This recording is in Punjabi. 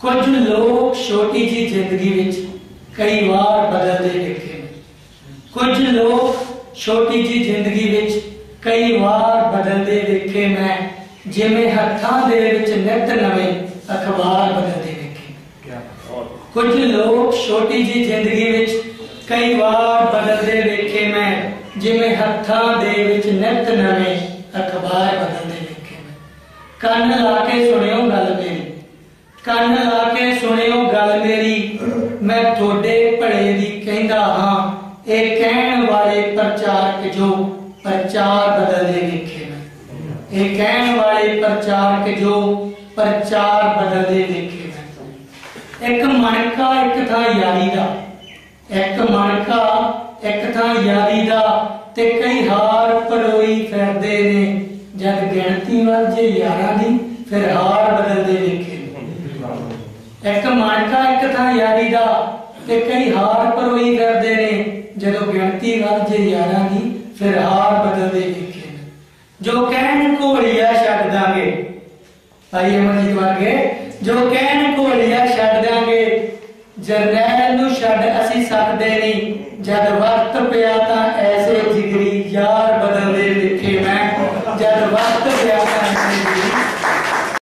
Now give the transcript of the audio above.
ਕੁਝ ਲੋਕ ਛੋਟੀ ਜੀ ਜ਼ਿੰਦਗੀ ਵਿੱਚ ਕਈ ਵਾਰ ਬਦਲਦੇ ਵੇਖੇ ਨੇ ਕੁਝ ਲੋਕ ਛੋਟੀ ਜੀ ਜ਼ਿੰਦਗੀ ਵਿੱਚ ਕਈ ਵਾਰ ਬਦਲਦੇ ਵੇਖੇ ਮੈਂ ਜਿਵੇਂ ਹੱਥਾਂ ਦੇ ਵਿੱਚ ਨਿਤ ਨਵੇਂ ਅਖਬਾਰ ਬਦਲਦੇ ਵੇਖੇ ਕੁਝ ਲੋਕ ਛੋਟੀ ਜੀ ਜ਼ਿੰਦਗੀ ਵਿੱਚ ਕਈ ਵਾਰ ਬਦਲਦੇ ਵੇਖੇ ਮੈਂ ਜਿਵੇਂ ਹੱਥਾਂ ਦੇ ਵਿੱਚ ਨਿਤ ਨਵੇਂ ਅਖਬਾਰ ਬਦਲਦੇ ਵੇਖੇ ਮੈਂ ਕੰਨ ਲਾ ਕੇ ਸੁਣਿਓ ਗੱਲ ਮੇਰੀ ਕੰਨ ਲਾ ਕੇ ਸੁਣਿਓ ਗੱਲ ਮੇਰੀ। ਮੈਂ ਤੁਹਾਡੇ ਭਲੇ ਦੀ ਕਹਿੰਦਾ ਹਾਂ। ਇਹ ਕਹਿਣ ਵਾਲੇ ਪ੍ਰਚਾਰਕ ਜੋ ਪ੍ਰਚਾਰ ਬਦਲਦੇ ਵੇਖੇ ਮੈਂ। ਇਹ ਕਹਿਣ ਵਾਲੇ ਪ੍ਰਚਾਰਕ ਜੋ ਪ੍ਰਚਾਰ ਬਦਲਦੇ ਵੇਖੇ ਮੈਂ। ਇੱਕ ਮਣਕਾ ਇੱਕ ਥਾਂ ਯਾਰੀ ਦਾ। ਇੱਕ ਮਣਕਾ ਇੱਕ ਥਾਂ ਯਾਰੀ ਦਾ ਤੇ ਕਈ ਹਾਰ ਪਰੋਈ ਫਿਰਦੇ ਨੇ। ਜਦ ਗਿਣਤੀ ਵੱਲ ਜੇ ਯਾਰਾਂ ਦੀ, ਫਿਰ ਹਾਰ ਇੱਕ ਮਾਰਕਾ ਇੱਕ ਥਾਂ ਯਾਰੀ ਦਾ ਤੇ ਕਈ ਹਾਰ ਪਰਵਈ ਕਰਦੇ ਨੇ। ਜਦੋਂ ਗਿਣਤੀ ਵੱਧ ਜੇ ਯਾਰਾਂ ਦੀ, ਫਿਰ ਹਾਰ ਬਦਲਦੇ ਵੇਖੇ ਜੋ ਕਹਿਣ ਕੋਲੀਆ ਛੱਡ ਦਾਂਗੇ। ਭਾਈ ਅਮਰਜੀਤ ਵਰਗੇ, ਜੋ ਕਹਿਣ ਕੋਲੀਆ ਛੱਡ ਦਾਂਗੇ। ਜਰਨੈਲ ਨੂੰ ਛੱਡ ਅਸੀਂ ਸਕਦੇ ਨਹੀਂ। ਜਦ ਵਕਤ ਪਿਆ ਤਾਂ ਐਸੇ ਜਿਗਰੀ ਯਾਰ ਬਦਲਦੇ ਵੇਖੇ ਮੈਂ। ਜਦ ਵਕਤ ਪਿਆ